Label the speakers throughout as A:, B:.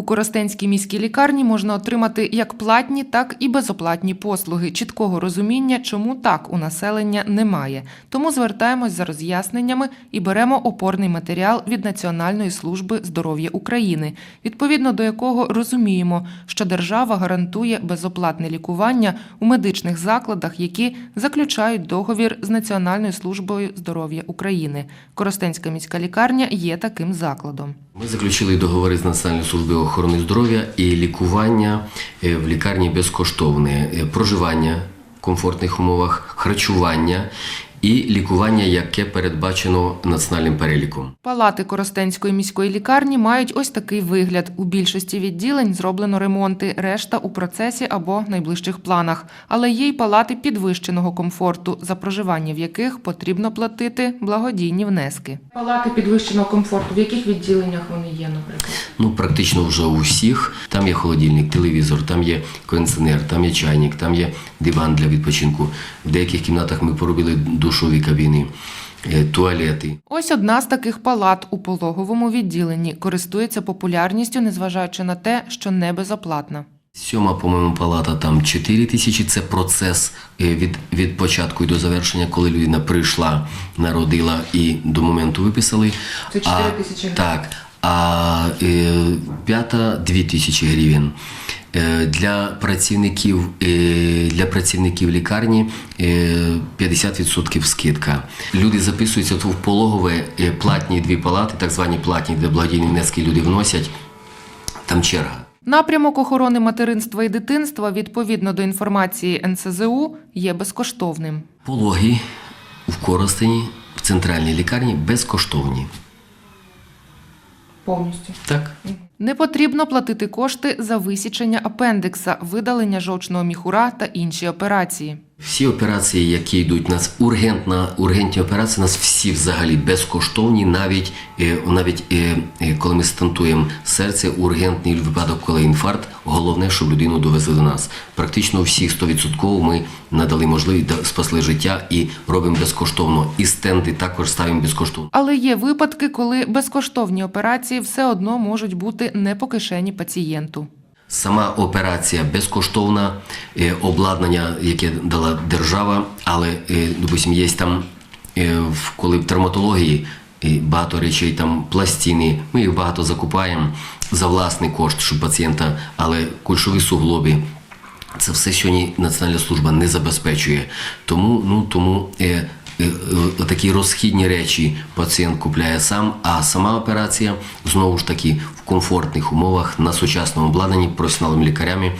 A: У Коростенській міській лікарні можна отримати як платні, так і безоплатні послуги. Чіткого розуміння, чому так у населення немає. Тому звертаємось за роз'ясненнями і беремо опорний матеріал від Національної служби здоров'я України, відповідно до якого розуміємо, що держава гарантує безоплатне лікування у медичних закладах, які заключають договір з Національною службою здоров'я України. Коростенська міська лікарня є таким закладом.
B: Ми заключили договори з Національною службою охорони здоров'я і лікування е, в лікарні безкоштовне, е, проживання в комфортних умовах, харчування і лікування, яке передбачено національним переліком.
A: Палати Коростенської міської лікарні мають ось такий вигляд. У більшості відділень зроблено ремонти, решта у процесі або найближчих планах. Але є й палати підвищеного комфорту, за проживання в яких потрібно платити благодійні внески. Палати підвищеного комфорту. В яких відділеннях вони є, наприклад?
B: Ну, практично вже у всіх. Там є холодильник, телевізор, там є кондиціонер, там є чайник, там є диван для відпочинку. В деяких кімнатах ми поробили душові кабіни, е, туалети.
A: Ось одна з таких палат у пологовому відділенні користується популярністю, незважаючи на те, що не безоплатна.
B: Сьома, по-моєму, палата там 4 тисячі. Це процес е, від, від початку і до завершення, коли людина прийшла, народила і до моменту виписали.
A: Це 4 тисячі.
B: Так. А е, п'ята 2 тисячі гривень. Е, Для працівників, е, для працівників лікарні е, 50% скидка. Люди записуються в пологове платні дві палати, так звані платні, де благодійні внески люди вносять. Там черга.
A: Напрямок охорони материнства і дитинства, відповідно до інформації НСЗУ, є безкоштовним.
B: Пологи в Коростені в центральній лікарні безкоштовні.
A: Повністю.
B: Так.
A: Не потрібно платити кошти за висічення апендикса, видалення жовчного міхура та інші операції.
B: Всі операції, які йдуть нас ургентна, ургентні операції, нас всі взагалі безкоштовні, навіть, е, навіть е, е, коли ми стентуємо серце, ургентний випадок, коли інфаркт, головне, щоб людину довезли до нас. Практично всіх 100% ми надали можливість, спасли життя і робимо безкоштовно. І стенди також ставимо безкоштовно.
A: Але є випадки, коли безкоштовні операції все одно можуть бути не по кишені пацієнту.
B: Сама операція безкоштовна, е, обладнання, яке дала держава, але, е, допустим, є там, е, коли в травматології багато речей, там пластини, ми їх багато закупаємо за власний кошт, щоб пацієнта, але кульшові суглоби. Це все сьогодні Національна служба не забезпечує. Тому, ну, тому такі розхідні речі пацієнт купляє сам, а сама операція знову ж таки в комфортних умовах на сучасному обладнанні професіоналами лікарями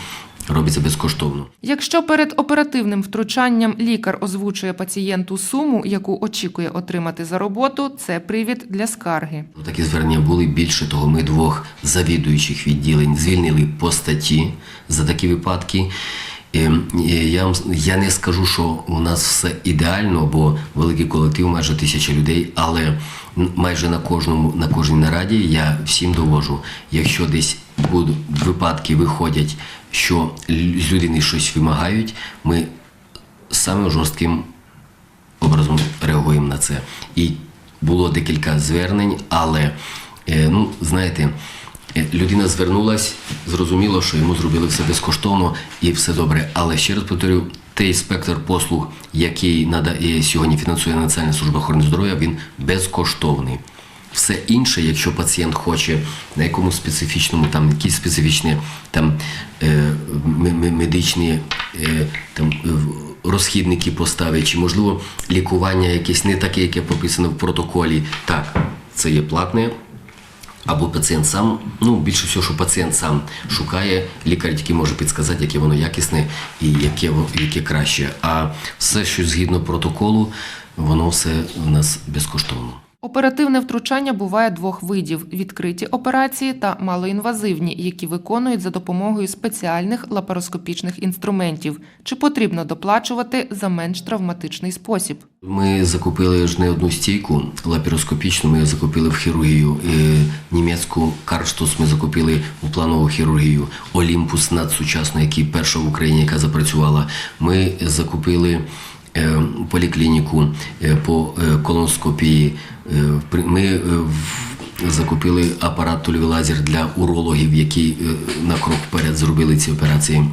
B: робиться безкоштовно.
A: Якщо перед оперативним втручанням лікар озвучує пацієнту суму, яку очікує отримати за роботу, це привід для скарги.
B: Такі звернення були більше того. Ми двох завідуючих відділень звільнили по статті за такі випадки. Ем, е, Я, я не скажу, що у нас все ідеально, бо великий колектив, майже тисяча людей, але майже на кожному на кожній нараді я всім довожу. Якщо десь будуть випадки виходять, що з людини щось вимагають, ми самим жорстким образом реагуємо на це. І було декілька звернень, але е, ну, знаєте, людина звернулась, зрозуміло, що йому зробили все безкоштовно і все добре. Але ще раз повторю, той спектр послуг, який надає сьогодні фінансує Національна служба охорони здоров'я, він безкоштовний. Все інше, якщо пацієнт хоче на якомусь специфічному, там якісь специфічні там е, медичні е, там е, розхідники поставить, чи можливо лікування якесь не таке, яке прописано в протоколі. Так, це є платне. Або пацієнт сам, ну більше всього, що пацієнт сам шукає, лікар тільки може підказати, яке воно якісне і яке, яке краще. А все, що згідно протоколу, воно все в нас безкоштовно.
A: Оперативне втручання буває двох видів: відкриті операції та малоінвазивні, які виконують за допомогою спеціальних лапароскопічних інструментів. Чи потрібно доплачувати за менш травматичний спосіб?
B: Ми закупили ж не одну стійку лапароскопічну, ми закупили в хірургію. Німецьку Карштус ми закупили у планову хірургію. Олімпус надсучасну, який перша в Україні, яка запрацювала. Ми закупили поліклініку е, по е, колоноскопії. Е, Ми е, закупили апарат тульвілазер для урологів, які е, на крок вперед зробили ці операції.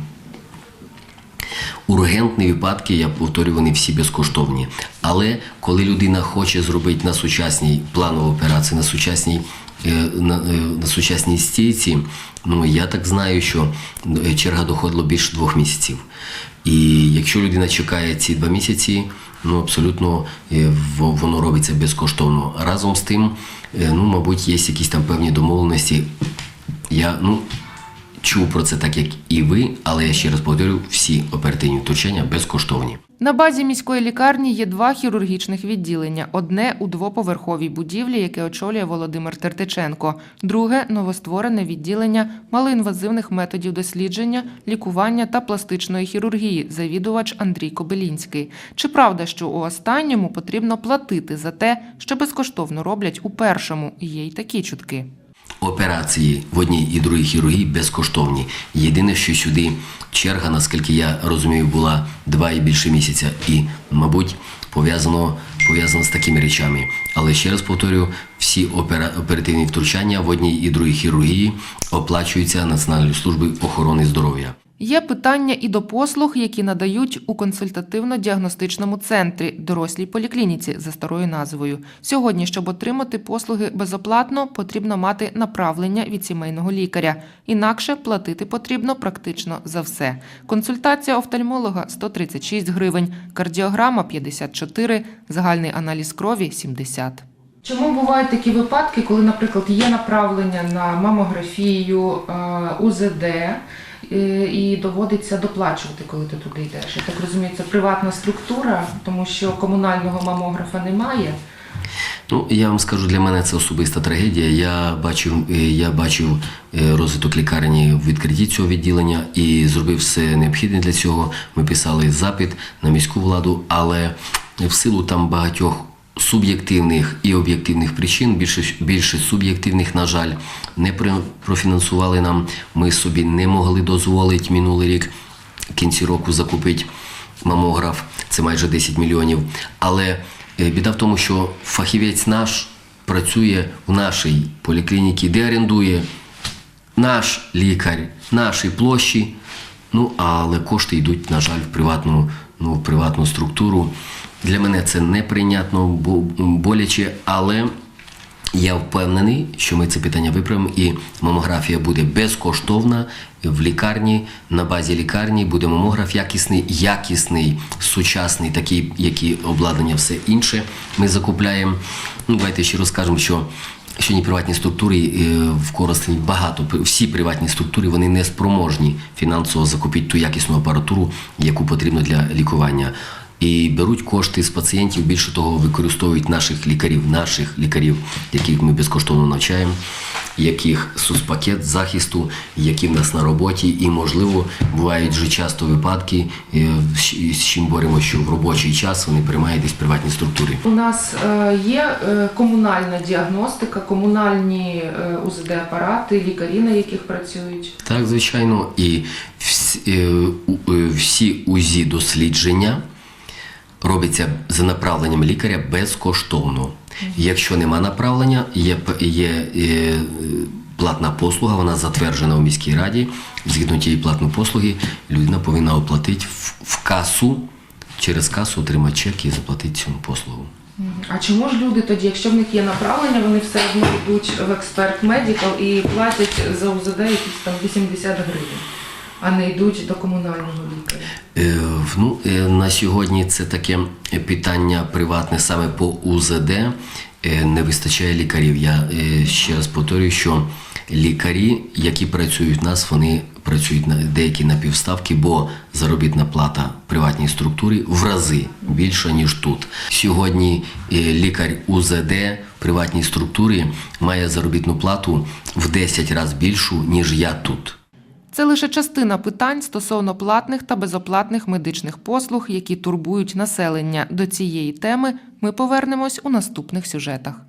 B: Ургентні випадки, я повторюю, вони всі безкоштовні. Але коли людина хоче зробити на сучасній планову операцію, на сучасній, е, на, е, на сучасній стійці, ну я так знаю, що е, черга доходила більше двох місяців. І якщо людина чекає ці два місяці, ну абсолютно воно робиться безкоштовно. Разом з тим, ну, мабуть, є якісь там певні домовленості. Я, ну, чув про це так, як і ви, але я ще раз повторю, всі оперативні втручання безкоштовні.
A: На базі міської лікарні є два хірургічних відділення: одне у двоповерховій будівлі, яке очолює Володимир Тертиченко, друге новостворене відділення малоінвазивних методів дослідження, лікування та пластичної хірургії, завідувач Андрій Кобилінський. Чи правда, що у останньому потрібно платити за те, що безкоштовно роблять у першому? Є й такі чутки.
B: Операції в одній і другій хірургії безкоштовні. Єдине, що сюди черга, наскільки я розумію, була два і більше місяця, і, мабуть, пов'язано пов'язано з такими речами. Але ще раз повторюю, всі опера, оперативні втручання в одній і другій хірургії оплачуються Національною службою охорони здоров'я.
A: Є питання і до послуг, які надають у консультативно-діагностичному центрі дорослій поліклініці за старою назвою. Сьогодні, щоб отримати послуги безоплатно, потрібно мати направлення від сімейного лікаря. Інакше платити потрібно практично за все. Консультація офтальмолога 136 гривень, кардіограма 54, загальний аналіз крові 70. Чому бувають такі випадки, коли, наприклад, є направлення на мамографію, е, УЗД, і доводиться доплачувати, коли ти туди йдеш? Я так розумію, це приватна структура, тому що комунального мамографа немає.
B: Ну, я вам скажу, для мене це особиста трагедія. Я бачив, е, я бачив е, розвиток лікарні в відкритті цього відділення і зробив все необхідне для цього. Ми писали запит на міську владу, але в силу там багатьох суб'єктивних і об'єктивних причин, більше, більше суб'єктивних, на жаль, не профінансували нам. Ми собі не могли дозволити минулий рік кінці року закупити мамограф, це майже 10 мільйонів. Але е, біда в тому, що фахівець наш працює в нашій поліклініці, де орендує наш лікар, нашій площі. Ну, але кошти йдуть, на жаль, в приватну, ну, в приватну структуру. Для мене це неприйнятно, бо- боляче, але я впевнений, що ми це питання виправимо, і мамографія буде безкоштовна в лікарні. На базі лікарні буде мамограф якісний, якісний, сучасний, такий, які обладнання, все інше. Ми закупляємо. Ну, давайте ще розкажемо, що Сьогодні приватні структури е, в Коростені багато. Всі приватні структури вони не спроможні фінансово закупити ту якісну апаратуру, яку потрібно для лікування. І беруть кошти з пацієнтів, більше того, використовують наших лікарів, наших лікарів, яких ми безкоштовно навчаємо, яких суспакет захисту, які в нас на роботі, і можливо бувають вже часто випадки, е, з чим боремося, що в робочий час вони приймають десь приватні структури.
A: У нас е, є е, комунальна діагностика, комунальні е, УЗД-апарати, лікарі, на яких працюють.
B: Так, звичайно, і всі, всі УЗІ дослідження робиться за направленням лікаря безкоштовно. Якщо нема направлення, є, п- є е, платна послуга, вона затверджена у міській раді. Згідно тієї платної послуги, людина повинна оплатити в, в касу, через касу отримати чек і заплатити цю послугу.
A: А чому ж люди тоді, якщо в них є направлення, вони все одно йдуть в експерт медикал і платять за УЗД якісь там 80 гривень, а не йдуть до комунального лікаря?
B: Е, Ну, е, на сьогодні це таке питання приватне саме по УЗД. Е, Не вистачає лікарів. Я ще раз повторюю, що лікарі, які працюють в нас, вони працюють на деякі на півставки, бо заробітна плата в приватній структурі в рази більша, ніж тут. Сьогодні лікар УЗД приватній структурі має заробітну плату в 10 разів більшу, ніж я тут.
A: Це лише частина питань стосовно платних та безоплатних медичних послуг, які турбують населення. До цієї теми ми повернемось у наступних сюжетах.